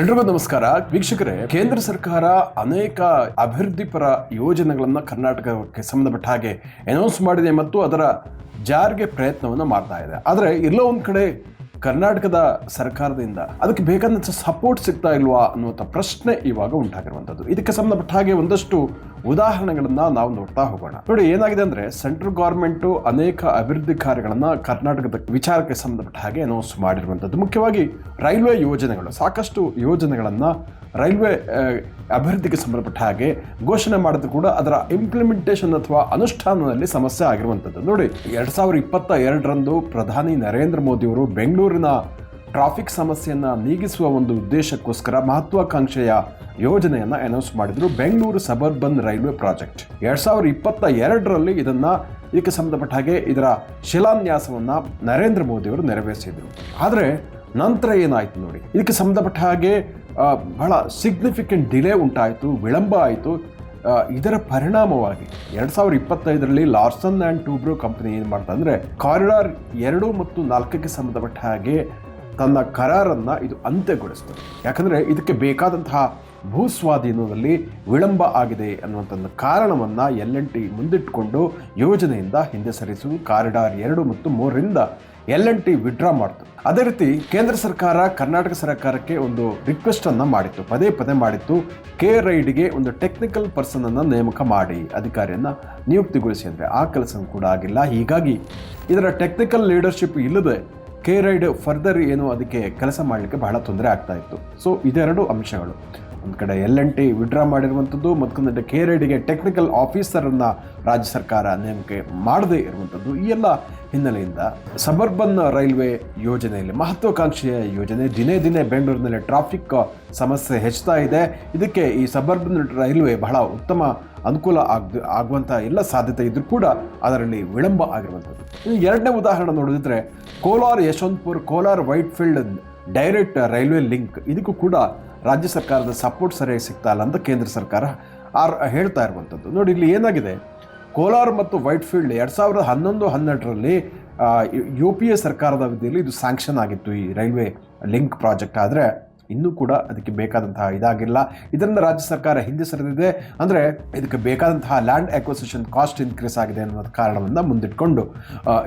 ಎಲ್ರಿಗೂ ನಮಸ್ಕಾರ. ವೀಕ್ಷಕರೇ, ಕೇಂದ್ರ ಸರ್ಕಾರ ಅನೇಕ ಅಭಿವೃದ್ಧಿ ಪರ ಯೋಜನೆಗಳನ್ನ ಕರ್ನಾಟಕಕ್ಕೆ ಸಂಬಂಧಪಟ್ಟ ಹಾಗೆ ಅನೌನ್ಸ್ ಮಾಡಿದೆ ಮತ್ತು ಅದರ ಜಾರಿಗೆ ಪ್ರಯತ್ನವನ್ನು ಮಾಡ್ತಾ ಇದೆ. ಆದರೆ ಎಲ್ಲೋ ಒಂದು ಕಡೆ ಕರ್ನಾಟಕದ ಸರ್ಕಾರದಿಂದ ಅದಕ್ಕೆ ಬೇಕಾದಂಥ ಸಪೋರ್ಟ್ ಸಿಗ್ತಾ ಇಲ್ವಾ ಅನ್ನುವಂಥ ಪ್ರಶ್ನೆ ಇವಾಗ ಉಂಟಾಗಿರುವಂಥದ್ದು. ಇದಕ್ಕೆ ಸಂಬಂಧಪಟ್ಟ ಹಾಗೆ ಒಂದಷ್ಟು ಉದಾಹರಣೆಗಳನ್ನ ನಾವು ನೋಡ್ತಾ ಹೋಗೋಣ. ನೋಡಿ, ಏನಾಗಿದೆ ಅಂದ್ರೆ ಸೆಂಟ್ರಲ್ ಗೌರ್ಮೆಂಟ್ ಅನೇಕ ಅಭಿವೃದ್ಧಿ ಕಾರ್ಯಗಳನ್ನ ಕರ್ನಾಟಕದ ವಿಚಾರಕ್ಕೆ ಸಂಬಂಧಪಟ್ಟ ಹಾಗೆ ಅನೌನ್ಸ್ ಮಾಡಿರುವಂಥದ್ದು. ಮುಖ್ಯವಾಗಿ ರೈಲ್ವೆ ಯೋಜನೆಗಳು, ಸಾಕಷ್ಟು ಯೋಜನೆಗಳನ್ನ ರೈಲ್ವೆ ಅಭಿವೃದ್ಧಿಗೆ ಸಂಬಂಧಪಟ್ಟ ಹಾಗೆ ಘೋಷಣೆ ಮಾಡಿದ್ರು ಕೂಡ ಅದರ ಇಂಪ್ಲಿಮೆಂಟೇಷನ್ ಅಥವಾ ಅನುಷ್ಠಾನದಲ್ಲಿ ಸಮಸ್ಯೆ ಆಗಿರುವಂಥದ್ದು. ನೋಡಿ, ಎರಡು ಸಾವಿರದ ಇಪ್ಪತ್ತ ಎರಡರಂದು ಪ್ರಧಾನಿ ನರೇಂದ್ರ ಮೋದಿಯವರು ಬೆಂಗಳೂರಿನ ಟ್ರಾಫಿಕ್ ಸಮಸ್ಯೆಯನ್ನು ನೀಗಿಸುವ ಒಂದು ಉದ್ದೇಶಕ್ಕೋಸ್ಕರ ಮಹತ್ವಾಕಾಂಕ್ಷೆಯ ಯೋಜನೆಯನ್ನು ಅನೌನ್ಸ್ ಮಾಡಿದರು ಬೆಂಗಳೂರು ಸಬರ್ಬನ್ ರೈಲ್ವೆ ಪ್ರಾಜೆಕ್ಟ್ ಎರಡು ಸಾವಿರದ ಇಪ್ಪತ್ತ ಎರಡರಲ್ಲಿ ಇದನ್ನು ಇದಕ್ಕೆ ಸಂಬಂಧಪಟ್ಟ ಹಾಗೆ ಇದರ ಶಿಲಾನ್ಯಾಸವನ್ನು ನರೇಂದ್ರ ಮೋದಿಯವರು ನೆರವೇರಿಸಿದರು ನೆರವೇರಿಸಿದ್ರು. ಆದರೆ ನಂತರ ಏನಾಯಿತು ನೋಡಿ? ಇದಕ್ಕೆ ಸಂಬಂಧಪಟ್ಟ ಹಾಗೆ ಬಹಳ ಸಿಗ್ನಿಫಿಕೆಂಟ್ ಡಿಲೇ ಉಂಟಾಯಿತು, ವಿಳಂಬ ಆಯಿತು. ಇದರ ಪರಿಣಾಮವಾಗಿ ಎರಡು ಸಾವಿರದ ಇಪ್ಪತ್ತೈದರಲ್ಲಿ ಲಾರ್ಸನ್ ಆ್ಯಂಡ್ ಟೂಬ್ರೋ ಕಂಪನಿ ಏನು ಮಾಡ್ತಾ ಅಂದರೆ, ಕಾರಿಡಾರ್ ಎರಡು ಮತ್ತು ನಾಲ್ಕಕ್ಕೆ ಸಂಬಂಧಪಟ್ಟ ಹಾಗೆ ತನ್ನ ಕರಾರನ್ನು ಇದು ಅಂತ್ಯಗೊಳಿಸ್ತದೆ ಯಾಕಂದರೆ ಇದಕ್ಕೆ ಬೇಕಾದಂತಹ ಭೂಸ್ವಾಧೀನದಲ್ಲಿ ವಿಳಂಬ ಆಗಿದೆ ಅನ್ನುವಂಥ ಕಾರಣವನ್ನು ಎಲ್ ಎನ್ ಟಿ ಮುಂದಿಟ್ಟುಕೊಂಡು ಯೋಜನೆಯಿಂದ ಹಿಂದೆ ಸರಿಸುವುದು ಕಾರಿಡಾರ್ ಎರಡು ಮತ್ತು ಮೂರರಿಂದ ಎಲ್ ಎನ್ ಟಿ ವಿಡ್ರಾ ಮಾಡ್ತು. ಅದೇ ರೀತಿ ಕೇಂದ್ರ ಸರ್ಕಾರ, ಕರ್ನಾಟಕ ಸರ್ಕಾರಕ್ಕೆ ಒಂದು ರಿಕ್ವೆಸ್ಟ್ ಅನ್ನ ಮಾಡಿತ್ತು. ಪದೇ ಪದೇ ಮಾಡಿತ್ತು. ಕೆ ರೈಡ್ಗೆ ಒಂದು ಟೆಕ್ನಿಕಲ್ ಪರ್ಸನ್ ಅನ್ನ ನೇಮಕ ಮಾಡಿ ಅಧಿಕಾರಿಯನ್ನ ನಿಯುಕ್ತಿಗೊಳಿಸಿ ಅಂದ್ರೆ ಆ ಕೆಲಸ ಕೂಡ ಆಗಿಲ್ಲ. ಹೀಗಾಗಿ ಇದರ ಟೆಕ್ನಿಕಲ್ ಲೀಡರ್ಶಿಪ್ ಇಲ್ಲದೆ ಕೆ ರೈಡ್ ಫರ್ದರ್ ಏನು ಅದಕ್ಕೆ ಕೆಲಸ ಮಾಡಲಿಕ್ಕೆ ಬಹಳ ತೊಂದರೆ ಆಗ್ತಾ ಇತ್ತು. ಸೊ ಇದೆರಡು ಅಂಶಗಳು. ಒಂದು ಕಡೆ ಎಲ್ ಎನ್ ಟಿ ವಿಡ್ರಾ ಮಾಡಿರುವಂಥದ್ದು, ಮತ್ತೊಂದು ಕೆ ರೈಡ್ಗೆ ಟೆಕ್ನಿಕಲ್ ಆಫೀಸರನ್ನು ರಾಜ್ಯ ಸರ್ಕಾರ ನೇಮಕ ಮಾಡದೇ ಇರುವಂಥದ್ದು, ಈ ಎಲ್ಲ ಹಿನ್ನೆಲೆಯಿಂದ ಸಬರ್ಬನ್ ರೈಲ್ವೆ ಯೋಜನೆಯಲ್ಲಿ ಮಹತ್ವಾಕಾಂಕ್ಷೆಯ ಯೋಜನೆ. ದಿನೇ ದಿನೇ ಬೆಂಗಳೂರಿನಲ್ಲಿ ಟ್ರಾಫಿಕ್ ಸಮಸ್ಯೆ ಹೆಚ್ಚುತ್ತಾ ಇದೆ. ಇದಕ್ಕೆ ಈ ಸಬರ್ಬನ್ ರೈಲ್ವೆ ಬಹಳ ಉತ್ತಮ ಅನುಕೂಲ ಆಗ ಆಗುವಂಥ ಎಲ್ಲ ಸಾಧ್ಯತೆ ಇದ್ರೂ ಕೂಡ ಅದರಲ್ಲಿ ವಿಳಂಬ ಆಗಿರುವಂಥದ್ದು. ಇನ್ನು ಎರಡನೇ ಉದಾಹರಣೆ ನೋಡಿದ್ರೆ, Kolar Yeshwantpur, Kolar Whitefield direct railway link ಇದಕ್ಕೂ ಕೂಡ ರಾಜ್ಯ ಸರ್ಕಾರದ ಸಪೋರ್ಟ್ ಸರಿಯಾಗಿ ಸಿಗ್ತಾ ಇಲ್ಲ ಅಂತ ಕೇಂದ್ರ ಸರ್ಕಾರ ಆರ್ ಹೇಳ್ತಾ ಇರುವಂಥದ್ದು. ನೋಡಿ, ಇಲ್ಲಿ ಏನಾಗಿದೆ? ಕೋಲಾರ ಮತ್ತು ವೈಟ್ ಫೀಲ್ಡ್ ಎರಡು ಸಾವಿರದ ಹನ್ನೊಂದು, ಹನ್ನೆರಡರಲ್ಲಿ ಯು ಪಿ ಎ ಸರ್ಕಾರದ ಅವಧಿಯಲ್ಲಿ ಇದು ಸ್ಯಾಂಕ್ಷನ್ ಆಗಿತ್ತು ಈ ರೈಲ್ವೆ ಲಿಂಕ್ ಪ್ರಾಜೆಕ್ಟ್. ಆದರೆ ಇನ್ನೂ ಕೂಡ ಅದಕ್ಕೆ ಬೇಕಾದಂತಹ ಇದಾಗಿಲ್ಲ. ಇದರಿಂದ ರಾಜ್ಯ ಸರ್ಕಾರ ಹಿಂದೆ ಸರಿದಿದೆ. ಅಂದರೆ ಇದಕ್ಕೆ ಬೇಕಾದಂತಹ ಲ್ಯಾಂಡ್ ಅಕ್ವಿಸಿಷನ್ ಕಾಸ್ಟ್ ಇನ್ಕ್ರೀಸ್ ಆಗಿದೆ ಅನ್ನೋ ಕಾರಣವನ್ನು ಮುಂದಿಟ್ಕೊಂಡು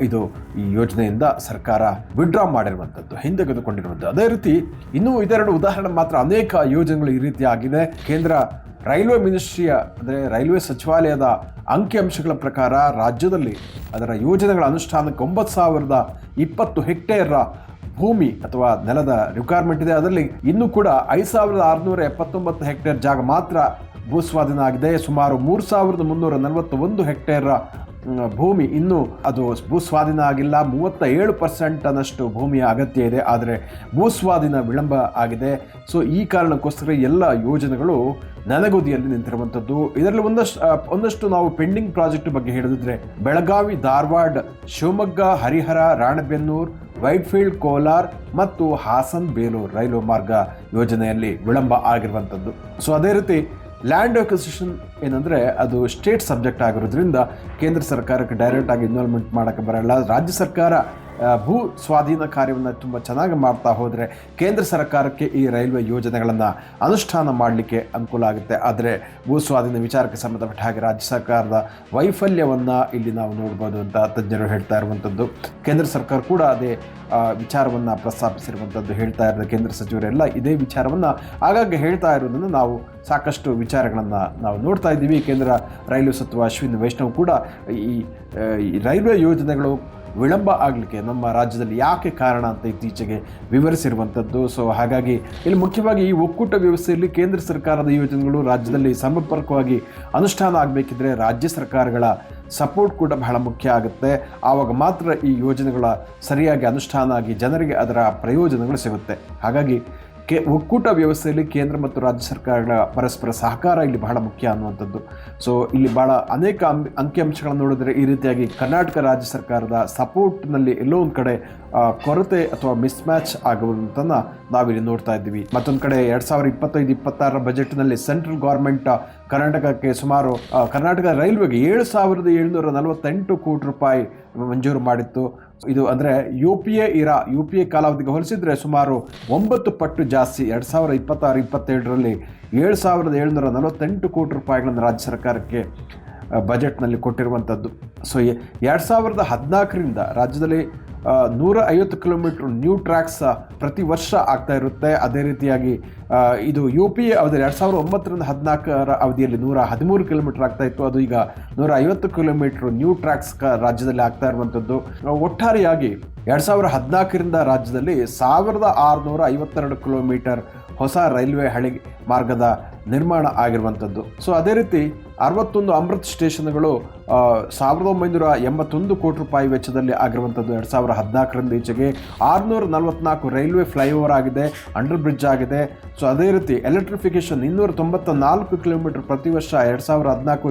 ಇದು ಈ ಯೋಜನೆಯಿಂದ ಸರ್ಕಾರ ವಿಡ್ರಾ ಮಾಡಿರುವಂಥದ್ದು, ಹಿಂದೆಗೆದುಕೊಂಡಿರುವಂಥದ್ದು. ಅದೇ ರೀತಿ ಇನ್ನೂ ಇದೆರಡು ಉದಾಹರಣೆ ಮಾತ್ರ ಅನೇಕ ಯೋಜನೆಗಳು ಈ ರೀತಿ ಆಗಿದೆ. ಕೇಂದ್ರ ರೈಲ್ವೆ ಮಿನಿಸ್ಟ್ರಿಯ, ಅಂದರೆ ರೈಲ್ವೆ ಸಚಿವಾಲಯದ ಅಂಕಿಅಂಶಗಳ ಪ್ರಕಾರ ರಾಜ್ಯದಲ್ಲಿ ಅದರ ಯೋಜನೆಗಳ ಅನುಷ್ಠಾನಕ್ಕೆ ಒಂಬತ್ತು ಸಾವಿರದ ಇಪ್ಪತ್ತು ಹೆಕ್ಟೇರ್ ಭೂಮಿ ಅಥವಾ ನೆಲದ ರಿಕ್ವೈರ್ಮೆಂಟ್ ಇದೆ. ಅದರಲ್ಲಿ ಇನ್ನೂ ಕೂಡ ಐದು ಸಾವಿರದ ಆರುನೂರ ಎಪ್ಪತ್ತೊಂಬತ್ತು ಹೆಕ್ಟೇರ್ ಜಾಗ ಮಾತ್ರ ಭೂಸ್ವಾಧೀನ ಆಗಿದೆ. ಸುಮಾರು ಮೂರು ಸಾವಿರದ ಮುನ್ನೂರ ನಲವತ್ತೊಂದು ಹೆಕ್ಟೇರ್ ಭೂಮಿ ಇನ್ನೂ ಅದು ಭೂಸ್ವಾಧೀನ ಆಗಿಲ್ಲ. ಮೂವತ್ತ ಏಳು ಪರ್ಸೆಂಟನಷ್ಟು ಭೂಮಿಯ ಅಗತ್ಯ ಇದೆ. ಆದರೆ ಭೂಸ್ವಾಧೀನ ವಿಳಂಬ ಆಗಿದೆ. ಸೊ ಈ ಕಾರಣಕ್ಕೋಸ್ಕರ ಎಲ್ಲ ಯೋಜನೆಗಳು ನನಗುದಿಯಲ್ಲಿ ನಿಂತಿರುವಂಥದ್ದು. ಇದರಲ್ಲಿ ಒಂದಷ್ಟು ಒಂದಷ್ಟು ನಾವು ಪೆಂಡಿಂಗ್ ಪ್ರಾಜೆಕ್ಟ್ ಬಗ್ಗೆ ಹೇಳಿದ್ರೆ ಬೆಳಗಾವಿ, ಧಾರವಾಡ, ಶಿವಮೊಗ್ಗ, ಹರಿಹರ, ರಾಣೆಬೆನ್ನೂರು ವೈಟ್ಫೀಲ್ಡ್, ಕೋಲಾರ್ ಮತ್ತು ಹಾಸನ್, ಬೇಲೂರು ರೈಲು ಮಾರ್ಗ ಯೋಜನೆಯಲ್ಲಿ ವಿಳಂಬ ಆಗಿರುವಂಥದ್ದು. ಸೊ ಅದೇ ರೀತಿ ಲ್ಯಾಂಡ್ ಅಕ್ವಿಸಿಷನ್ ಏನಂದರೆ ಅದು ಸ್ಟೇಟ್ ಸಬ್ಜೆಕ್ಟ್ ಆಗಿರೋದ್ರಿಂದ ಕೇಂದ್ರ ಸರ್ಕಾರಕ್ಕೆ ಡೈರೆಕ್ಟಾಗಿ ಇನ್ವಾಲ್ವ್ಮೆಂಟ್ ಮಾಡೋಕ್ಕೆ ಬರಲ್ಲ. ರಾಜ್ಯ ಸರ್ಕಾರ ಭೂ ಸ್ವಾಧೀನ ಕಾರ್ಯವನ್ನು ತುಂಬ ಚೆನ್ನಾಗಿ ಮಾಡ್ತಾ ಹೋದರೆ ಕೇಂದ್ರ ಸರ್ಕಾರಕ್ಕೆ ಈ ರೈಲ್ವೆ ಯೋಜನೆಗಳನ್ನು ಅನುಷ್ಠಾನ ಮಾಡಲಿಕ್ಕೆ ಅನುಕೂಲ ಆಗುತ್ತೆ. ಆದರೆ ಭೂ ಸ್ವಾಧೀನ ವಿಚಾರಕ್ಕೆ ಸಂಬಂಧಪಟ್ಟ ಹಾಗೆ ರಾಜ್ಯ ಸರ್ಕಾರದ ವೈಫಲ್ಯವನ್ನು ಇಲ್ಲಿ ನಾವು ನೋಡ್ಬೋದು ಅಂತ ತಜ್ಞರು ಹೇಳ್ತಾ ಇರುವಂಥದ್ದು. ಕೇಂದ್ರ ಸರ್ಕಾರ ಕೂಡ ಅದೇ ವಿಚಾರವನ್ನು ಪ್ರಸ್ತಾಪಿಸಿರುವಂಥದ್ದು ಹೇಳ್ತಾ ಇರೋದು ಕೇಂದ್ರ ಸಚಿವರೆಲ್ಲ. ಇದೇ ವಿಚಾರವನ್ನು ಆಗಾಗ್ಗೆ ಹೇಳ್ತಾ ಇರೋದನ್ನು ನಾವು ಸಾಕಷ್ಟು ವಿಚಾರಗಳನ್ನು ನಾವು ನೋಡ್ತಾ ಇದ್ದೀವಿ. ಕೇಂದ್ರ ರೈಲ್ವೆ ಸಚಿವ ಅಶ್ವಿನ್ ವೈಷ್ಣವ್ ಕೂಡ ಈ ರೈಲ್ವೆ ಯೋಜನೆಗಳು ವಿಳಂಬ ಆಗಲಿಕ್ಕೆ ನಮ್ಮ ರಾಜ್ಯದಲ್ಲಿ ಯಾಕೆ ಕಾರಣ ಅಂತ ಇತ್ತೀಚೆಗೆ ವಿವರಿಸಿರುವಂಥದ್ದು. ಸೊ ಹಾಗಾಗಿ ಇಲ್ಲಿ ಮುಖ್ಯವಾಗಿ ಈ ಒಕ್ಕೂಟ ವ್ಯವಸ್ಥೆಯಲ್ಲಿ ಕೇಂದ್ರ ಸರ್ಕಾರದ ಯೋಜನೆಗಳು ರಾಜ್ಯದಲ್ಲಿ ಸಮರ್ಪಕವಾಗಿ ಅನುಷ್ಠಾನ ಆಗಬೇಕಿದ್ರೆ ರಾಜ್ಯ ಸರ್ಕಾರಗಳ ಸಪೋರ್ಟ್ ಕೂಡ ಬಹಳ ಮುಖ್ಯ ಆಗುತ್ತೆ. ಆವಾಗ ಮಾತ್ರ ಈ ಯೋಜನೆಗಳ ಸರಿಯಾಗಿ ಅನುಷ್ಠಾನ ಆಗಿ ಜನರಿಗೆ ಅದರ ಪ್ರಯೋಜನಗಳು ಸಿಗುತ್ತೆ. ಹಾಗಾಗಿ ಕೆ, ಒಕ್ಕೂಟ ವ್ಯವಸ್ಥೆಯಲ್ಲಿ ಕೇಂದ್ರ ಮತ್ತು ರಾಜ್ಯ ಸರ್ಕಾರಗಳ ಪರಸ್ಪರ ಸಹಕಾರ ಇಲ್ಲಿ ಬಹಳ ಮುಖ್ಯ ಅನ್ನುವಂಥದ್ದು. ಸೊ ಇಲ್ಲಿ ಬಹಳ ಅನೇಕ ಅಂಕ್- ಅಂಕಿಅಂಶಗಳನ್ನು ನೋಡಿದರೆ ಈ ರೀತಿಯಾಗಿ ಕರ್ನಾಟಕ ರಾಜ್ಯ ಸರ್ಕಾರದ ಸಪೋರ್ಟ್ನಲ್ಲಿ ಎಲ್ಲೋ ಒಂದು ಕಡೆ ಕೊರತೆ ಅಥವಾ ಮಿಸ್ ಮ್ಯಾಚ್ ಆಗುವಂತನ್ನು ನಾವಿಲ್ಲಿ ನೋಡ್ತಾ ಇದ್ದೀವಿ. ಮತ್ತೊಂದು ಕಡೆ ಎರಡು ಸಾವಿರದ ಇಪ್ಪತ್ತೈದು, ಇಪ್ಪತ್ತಾರರ ಬಜೆಟ್ನಲ್ಲಿ ಸೆಂಟ್ರಲ್ ಗೌರ್ಮೆಂಟ್, ಕರ್ನಾಟಕಕ್ಕೆ ಸುಮಾರು ಕರ್ನಾಟಕ ರೈಲ್ವೆಗೆ ಏಳು ಸಾವಿರದ ಏಳುನೂರ ನಲವತ್ತೆಂಟು ಕೋಟಿ ರೂಪಾಯಿ ಮಂಜೂರು ಮಾಡಿತ್ತು. ಇದು ಅಂದರೆ U P A era U P A ಕಾಲಾವಧಿಗೆ ಹೋಲಿಸಿದರೆ ಸುಮಾರು ಒಂಬತ್ತು ಪಟ್ಟು ಜಾಸ್ತಿ, ಎರಡು ಸಾವಿರದ ಇಪ್ಪತ್ತಾರು, ಇಪ್ಪತ್ತೇಳರಲ್ಲಿ ಏಳು ಸಾವಿರದ ಏಳ್ನೂರ ನಲವತ್ತೆಂಟು ಕೋಟಿ ರೂಪಾಯಿಗಳನ್ನು ರಾಜ್ಯ ಸರ್ಕಾರಕ್ಕೆ ಬಜೆಟ್ನಲ್ಲಿ ಕೊಟ್ಟಿರುವಂಥದ್ದು. ಸೊ ಎರಡು ಸಾವಿರದ ಹದಿನಾಲ್ಕರಿಂದ ರಾಜ್ಯದಲ್ಲಿ ನೂರ ಐವತ್ತು ಕಿಲೋಮೀಟ್ರ್ ನ್ಯೂ ಟ್ರ್ಯಾಕ್ಸ್ ಪ್ರತಿ ವರ್ಷ ಆಗ್ತಾ ಇರುತ್ತೆ. ಅದೇ ರೀತಿಯಾಗಿ ಇದು ಯು ಪಿ ಎ ಅವಧಿಯಲ್ಲಿ ಎರಡು ಸಾವಿರದ ಒಂಬತ್ತರಿಂದ ಹದಿನಾಲ್ಕರ ಅವಧಿಯಲ್ಲಿ ನೂರ ಹದಿಮೂರು ಕಿಲೋಮೀಟರ್ ಆಗ್ತಾ ಇತ್ತು. ಅದು ಈಗ ನೂರ ಐವತ್ತು ಕಿಲೋಮೀಟ್ರ್ ನ್ಯೂ ಟ್ರ್ಯಾಕ್ಸ್ ರಾಜ್ಯದಲ್ಲಿ ಆಗ್ತಾ ಇರುವಂಥದ್ದು. ಒಟ್ಟಾರೆಯಾಗಿ ಎರಡು ಸಾವಿರದ ಹದಿನಾಲ್ಕರಿಂದ ರಾಜ್ಯದಲ್ಲಿ ಸಾವಿರದ ಆರುನೂರ ಐವತ್ತೆರಡು ಕಿಲೋಮೀಟರ್ ಹೊಸ ರೈಲ್ವೆ ಹಳಿ ಮಾರ್ಗದ ನಿರ್ಮಾಣ ಆಗಿರುವಂಥದ್ದು. ಸೊ ಅದೇ ರೀತಿ ಅರವತ್ತೊಂದು ಅಮೃತ್ ಸ್ಟೇಷನ್ಗಳು ಸಾವಿರದ ಒಂಬೈನೂರ ಎಂಬತ್ತೊಂದು ಕೋಟಿ ರೂಪಾಯಿ ವೆಚ್ಚದಲ್ಲಿ ಆಗಿರುವಂಥದ್ದು ಎರಡು ಸಾವಿರ ಹದಿನಾಲ್ಕರಿಂದ ಈಚೆಗೆ ಆರುನೂರ ನಲವತ್ನಾಲ್ಕು ರೈಲ್ವೆ ಫ್ಲೈಓವರ್ ಆಗಿದೆ, ಅಂಡರ್ ಬ್ರಿಡ್ಜ್ ಆಗಿದೆ. ಸೊ ಅದೇ ರೀತಿ ಎಲೆಕ್ಟ್ರಿಫಿಕೇಷನ್ ಇನ್ನೂರ ತೊಂಬತ್ತ ನಾಲ್ಕು ಕಿಲೋಮೀಟರ್ ಪ್ರತಿ ವರ್ಷ ಎರಡು ಸಾವಿರ ಹದಿನಾಲ್ಕು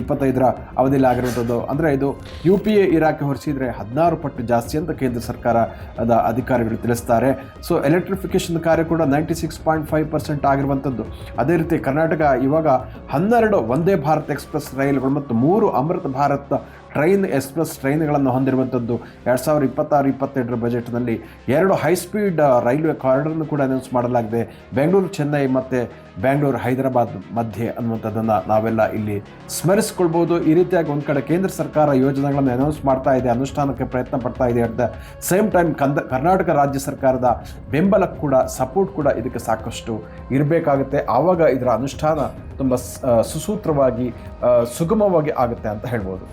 ಇಪ್ಪತ್ತೈದರ ಅವಧಿಯಲ್ಲಿ ಆಗಿರುವಂಥದ್ದು. ಅಂದರೆ ಇದು ಯು ಪಿ ಎ ಇರಾಕೆ ಹೊರಿಸಿದರೆ ಹದಿನಾರು ಪಟ್ಟು ಜಾಸ್ತಿ ಅಂತ ಕೇಂದ್ರ ಸರ್ಕಾರದ ಅಧಿಕಾರಿಗಳು ತಿಳಿಸ್ತಾರೆ. ಸೊ ಎಲೆಕ್ಟ್ರಿಫಿಕೇಷನ್ ಕಾರ್ಯ ಕೂಡ ninety six point five percent ಆಗಿರುವಂಥದ್ದು. ಅದೇ ರೀತಿ ಕರ್ನಾಟಕ ಇವಾಗ ಹನ್ನೆರಡು ಒಂದೇ ಭಾರತ್ ಎಕ್ಸ್ಪ್ರೆಸ್ ರೈಲುಗಳು ಮತ್ತು ಮೂರು ಅಮೃತ ಭಾರತ್ ಟ್ರೈನ್, ಎಕ್ಸ್ಪ್ರೆಸ್ ಟ್ರೈನ್ಗಳನ್ನು ಹೊಂದಿರುವಂಥದ್ದು. ಎರಡು ಸಾವಿರ ಇಪ್ಪತ್ತಾರು ಇಪ್ಪತ್ತೆರಡರ ಬಜೆಟ್ನಲ್ಲಿ ಎರಡು ಹೈ ಸ್ಪೀಡ್ ರೈಲ್ವೆ ಕಾರಿಡರ್ನು ಕೂಡ ಅನೌನ್ಸ್ ಮಾಡಲಾಗಿದೆ. ಬೆಂಗಳೂರು, ಚೆನ್ನೈ ಮತ್ತು ಬೆಂಗಳೂರು ಹೈದರಾಬಾದ್ ಮಧ್ಯೆ ಅನ್ನುವಂಥದ್ದನ್ನು ನಾವೆಲ್ಲ ಇಲ್ಲಿ ಸ್ಮರಿಸ್ಕೊಳ್ಬೋದು. ಈ ರೀತಿಯಾಗಿ ಒಂದು ಕಡೆ ಕೇಂದ್ರ ಸರ್ಕಾರ ಯೋಜನೆಗಳನ್ನು ಅನೌನ್ಸ್ ಮಾಡ್ತಾ ಇದೆ, ಅನುಷ್ಠಾನಕ್ಕೆ ಪ್ರಯತ್ನ ಪಡ್ತಾ ಇದೆ ಅಂತ ಸೇಮ್ ಟೈಮ್ ಕಂದ, ಕರ್ನಾಟಕ ರಾಜ್ಯ ಸರ್ಕಾರದ ಬೆಂಬಲ ಕೂಡ ಸಪೋರ್ಟ್ ಕೂಡ ಇದಕ್ಕೆ ಸಾಕಷ್ಟು ಇರಬೇಕಾಗುತ್ತೆ. ಆವಾಗ ಇದರ ಅನುಷ್ಠಾನ ತುಂಬ ಸುಸೂತ್ರವಾಗಿ ಸುಗಮವಾಗಿ ಆಗುತ್ತೆ ಅಂತ ಹೇಳ್ಬೋದು.